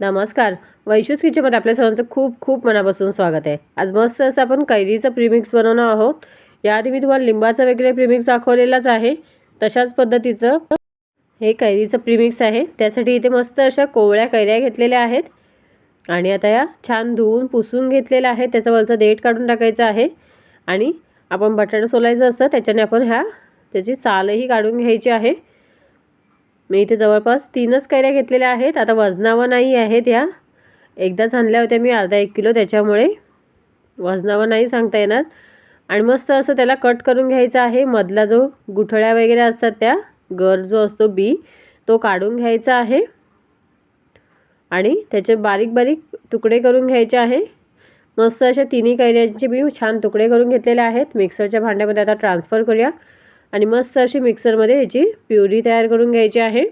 नमस्कार. वैशूस किचनमध्ये आपल्या सर्वांचं खूप खूप मनापासून स्वागत आहे. आज मस्त असं आपण कैरीचं प्रीमिक्स बनवणार आहोत. याआधी मी तुम्हाला लिंबाचं वगैरे प्रीमिक्स दाखवलेलाच आहे. तशाच पद्धतीचं हे कैरीचं प्रीमिक्स आहे. त्यासाठी इथे मस्त अशा कोवळ्या कैऱ्या घेतलेल्या आहेत. आणि आता या छान धुवून पुसून घेतलेल्या आहेत. त्याचा वरचा देठ काढून टाकायचं आहे. आणि आपण बटाटा सोलायचं असतं. त्याच्याने आपण ह्या त्याची सालही काढून घ्यायची आहे. मी इथे जवळपास तीनच कैऱ्या घेतलेल्या आहेत. आता वजनावर नाही आहेत ह्या एकदाच आणल्या होत्या मी अर्धा एक किलो त्याच्यामुळे. वजनावर नाही सांगता येणार. आणि मस्त असं त्याला कट करून घ्यायचा आहे. मधला जो गुठळ्या वगैरे असतात त्या गर जो असतो बी तो काढून घ्यायचा आहे. आणि त्याचे बारीक बारीक तुकडे करून घ्यायचे आहे. मस्त अशा तिन्ही कैऱ्यांचे बी छान तुकडे करून घेतलेले आहेत. मिक्सरच्या भांड्यामध्ये आता ट्रान्सफर करूया. आणि मस्त अशी मिक्सरमध्ये ह्याची प्युरी तयार करून घ्यायची आहे.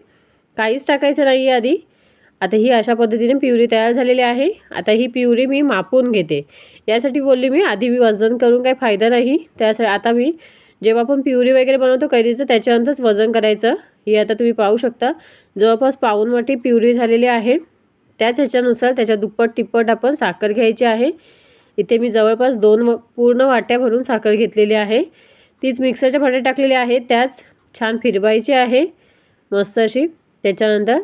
काहीच टाकायचं नाही आहे आधी. आता ही अशा पद्धतीने प्युरी तयार झालेली आहे. आता ही प्युरी मी मापून घेते. यासाठी बोलली मी आधी मी वजन करून काही फायदा नाही. त्यासाठी आता मी जेव्हा आपण प्युरी वगैरे बनवतो कैरीचं त्याच्यानंतरच वजन करायचं. ही आता तुम्ही पाहू शकता. जवळपास पाऊन वाटी प्युरी झालेली आहे. त्याच ह्याच्यानुसार त्याच्या दुप्पट तिप्पट आपण साखर घ्यायची आहे. इथे मी जवळपास दोन पूर्ण वाट्या भरून साखर घेतलेली आहे. तीच मिक्सरच्या भांड्यात टाकलेली आहे त्याच छान फिरवायची आहे. मस्त अशी. त्याच्यानंतर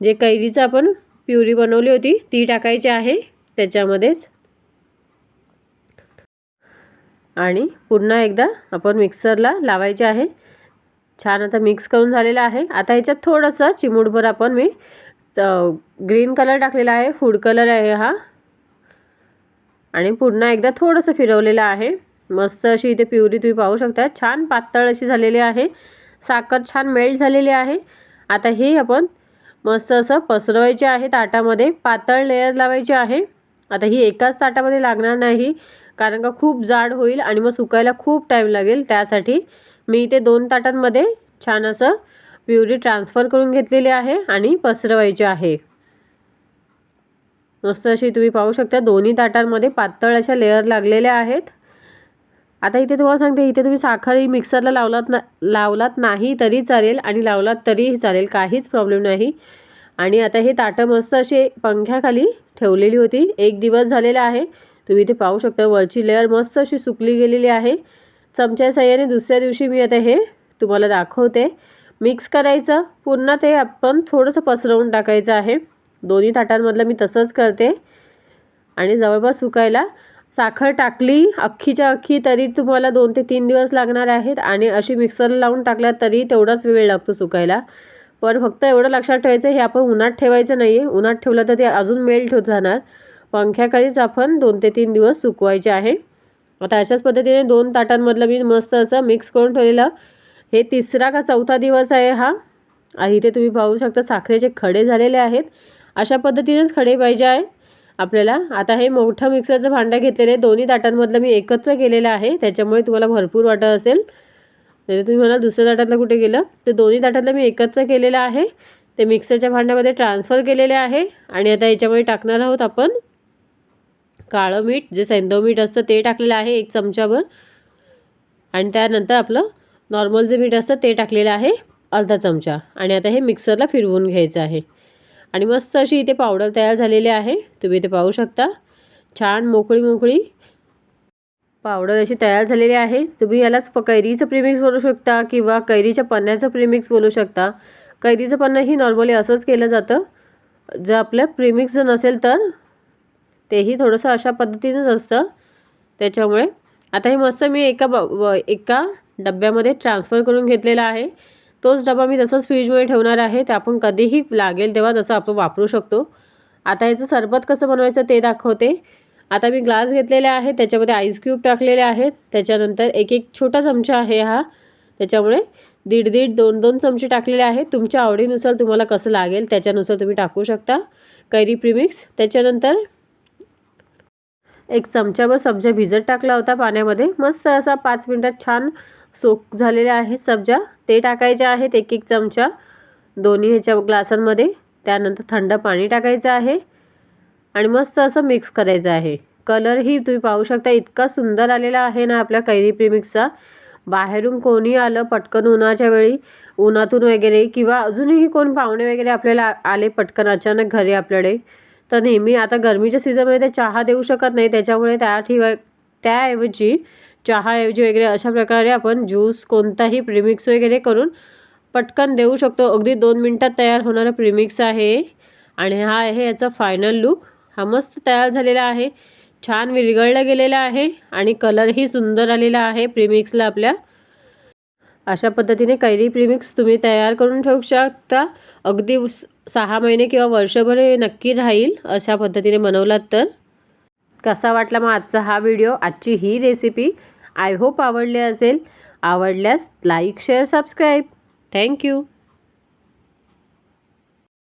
जे कैरीचं आपण प्युरी बनवली होती ती टाकायची आहे. त्याच्यामध्येच. आणि पुन्हा एकदा आपण मिक्सरला लावायचे आहे. छान आता मिक्स करून झालेलं आहे. आता ह्याच्यात थोडंसं चिमूटभर आपण मी ग्रीन कलर टाकलेला आहे. फूड कलर आहे हा. आणि पुन्हा एकदा थोडंसं फिरवलेलं आहे. मस्त अशी इथे प्युरी तुम्ही पाहू शकता. छान पातळ अशी झालेली आहे. साखर छान मेल्ट झालेली आहे. आता हे आपण मस्त असं पसरवायचे आहे ताटामध्ये. पातळ लेयर लावायचे आहे. आता ही एकाच ताटामध्ये लागणार नाही कारण का खूप जाड होईल आणि मग सुकायला खूप टाईम लागेल. त्यासाठी मी इथे दोन ताटांमध्ये छान असं प्युरी ट्रान्सफर करून घेतलेली आहे आणि पसरवायची आहे. मस्त अशी तुम्ही पाहू शकता दोन्ही ताटांमध्ये पातळ अशा लेअर लागलेल्या आहेत. आता इथे तुम्हाला सांगते इथे तुम्ही साखरही मिक्सरला लावलात ना लावलात नाही तरी चालेल आणि लावलात तरीही चालेल काहीच प्रॉब्लेम नाही. आणि आता हे ताटं मस्त असे पंख्याखाली ठेवलेली होती. एक दिवस झालेला आहे. तुम्ही इथे पाहू शकता वरची लेअर मस्त अशी सुकली गेलेली आहे. चमच्या साह्याने दुसऱ्या दिवशी मी आता हे तुम्हाला दाखवते. मिक्स करायचं. पुन्हा ते आपण थोडंसं पसरवून टाकायचं आहे. दोन्ही ताटांमधलं मी तसंच करते. आणि जवळपास सुकायला साखर टाकली अख्खीच्या अख्खी तरी तुम्हाला दोन ते तीन दिवस लागणार आहेत आणि अशी मिक्सरला लावून टाकल्या तरी तेवढाच वेळ लागतो सुकायला. पण फक्त एवढं लक्षात ठेवायचं हे आपण उन्हात ठेवायचं नाही आहे उन्हात ठेवलं तर ते अजून मेल्ट होत जाणार. पंख्याखालीच आपण दोन ते तीन दिवस सुकवायचे आहे. आता अशाच पद्धतीने दोन ताटांमधलं मी मस्त असं मिक्स करून ठेवलेलं. हे तिसरा का चौथा दिवस आहे हा. इथे तुम्ही पाहू शकता साखरेचे खडे झालेले आहेत. अशा पद्धतीनेच खडे पाहिजे आहे. आपल्याला. आता हे मोठं मिक्सरचं भांडं घेतलेलं आहे. दोन्ही ताटांमधलं मी एकत्र केलेलं आहे. त्याच्यामुळे तुम्हाला भरपूर वाटत असेल. म्हणजे तुम्ही मला दुसऱ्या ताटातलं कुठे गेलं? तर दोन्ही ताटातलं मी एकत्र केलेलं आहे. ते मिक्सरच्या भांड्यामध्ये ट्रान्सफर केलेले आहे. आणि आता याच्यामध्ये टाकणार आहोत आपण काळं मीठ जे सैंदव मीठ असतं ते टाकलेलं आहे एक चमचाभर. आणि त्यानंतर आपलं नॉर्मल जे मीठ असतं ते टाकलेलं आहे अर्धा चमचा. आणि आता हे मिक्सरला फिरवून घ्यायचं आहे. आणि मस्त अशी इथे पावडर तयार झालेली आहे. तुम्ही इथे पाहू शकता. छान मोकळी मोकळी पावडर अशी तयार झालेली आहे. तुम्ही यालाच प कैरीचं प्रीमिक्स बोलू शकता किंवा कैरीच्या पन्न्याचं प्रीमिक्स बोलू शकता. कैरीचं पन्नं ही नॉर्मली असंच केलं जातं. जर आपलं प्रीमिक्स जर नसेल तर तेही थोडंसं अशा पद्धतीनंच असतं. त्याच्यामुळे आता हे मस्त मी एका एका डब्यामध्ये ट्रान्सफर करून घेतलेलं आहे. तोच डबा मी तसंच फ्रीजमध्ये ठेवणार आहे ते आपण कधीही लागेल तेव्हा तसं आपण वापरू शकतो. आता याचं सरबत कसं बनवायचं ते दाखवते. आता मी ग्लास घेतलेले आहे त्याच्यामध्ये आईस क्यूब टाकलेले आहेत. त्याच्यानंतर एक एक छोटा चमचा आहे हा. त्याच्यामुळे दीड दीड दोन दोन चमचे टाकलेले आहेत. तुमच्या आवडीनुसार तुम्हाला कसं लागेल त्याच्यानुसार तुम्ही टाकू शकता. कैरी प्रिमिक्स. त्याच्यानंतर एक चमचाभर सब्जा भिजत टाकला होता पाण्यामध्ये. मस्त असा पाच मिनटात छान सोक झालेले आहेत सब्जा. ते टाकायचे आहेत एक एक चमचा. दोन्ही ह्याच्या ग्लासांमध्ये. त्यानंतर थंड पाणी टाकायचं आहे. आणि मस्त असं मिक्स करायचं आहे. कलरही तुम्ही पाहू शकता इतका सुंदर आलेला आहे ना आपल्या कैरी प्रिमिक्सचा बाहेरून कोणी आलं पटकन उन्हाच्या वेळी उन्हातून वगैरे किंवा अजूनही कोण पाहुणे वगैरे आपल्याला आले पटकन अचानक घरी आपल्याकडे तर नेहमी आता गरमीच्या सीझनमध्ये ते चहा देऊ शकत नाही. त्याच्यामुळे त्या ठिवा त्याऐवजी चहाऐवजी वगैरे अशा प्रकारे आपण ज्यूस कोणताही प्रिमिक्स वगैरे करून पटकन देऊ शकतो. अगदी दोन मिनटात तयार होणारा प्रिमिक्स आहे. आणि हा आहे याचा फायनल लुक हा मस्त तयार झालेला आहे. छान विरघळला गेलेला आहे आणि कलरही सुंदर आलेला आहे प्रिमिक्सला आपल्या. अशा पद्धतीने कैरी प्रिमिक्स तुम्ही तयार करून ठेवू शकता. अगदी सहा महिने किंवा वर्षभर हे नक्की राहील अशा पद्धतीने बनवलात तर. कसा वाटला मग आजचा हा व्हिडिओ आजची ही रेसिपी आय होप आवडले असेल. आवडल्यास लाईक शेअर सबस्क्राईब. थँक्यू